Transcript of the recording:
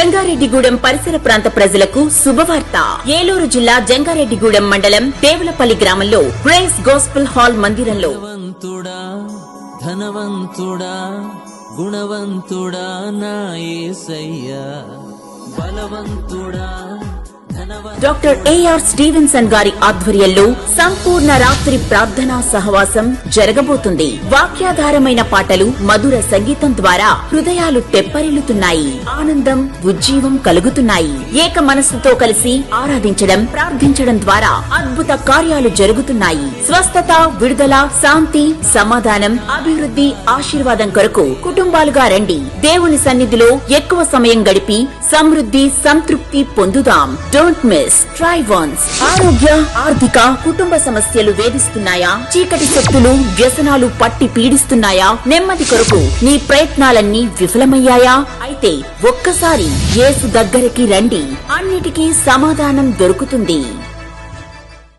జంగారెడ్డిగూడెం పరిసర ప్రాంత ప్రజలకు శుభవార్త. ఏలూరు జిల్లా జంగారెడ్డిగూడెం మండలం దేవులపల్లి గ్రామంలో గ్రేస్ గోస్పల్ హాల్ మందిరంలో ధనవంతుడా ధనవంతుడా గుణవంతుడా నా బలవంతుడా డాక్టర్ ఏఆర్ స్టీవెన్సన్ గారి ఆధ్వర్యంలో సంపూర్ణ రాత్రి ప్రార్థనా సహవాసం జరగబోతుంది. వాక్యాధారమైన పాటలు మధుర సంగీతం ద్వారా హృదయాలు తెప్పరిల్లుతున్నాయి. ఆనందం ఉజ్జీవం కలుగుతున్నాయి. ఏక మనస్సుతో కలిసి ఆరాధించడం ప్రార్థించడం ద్వారా అద్భుత కార్యాలు జరుగుతున్నాయి. స్వస్థత విడుదల శాంతి సమాధానం అభివృద్ధి ఆశీర్వాదం కొరకు కుటుంబాలుగా రండి. దేవుని సన్నిధిలో ఎక్కువ సమయం గడిపి సమృద్ధి సంతృప్తి పొందుదాం. డోంట్ మిస్ ట్రైవాన్స్ ఆరోగ్య ఆర్థిక కుటుంబ సమస్యలు వేధిస్తున్నాయా? చీకటి శక్తులు వ్యసనాలు పట్టి పీడిస్తున్నాయా? నెమ్మది కొరకు నీ ప్రయత్నాలన్నీ విఫలమయ్యాయా? అయితే ఒక్కసారి యేసు దగ్గరికి రండి. అన్నిటికీ సమాధానం దొరుకుతుంది.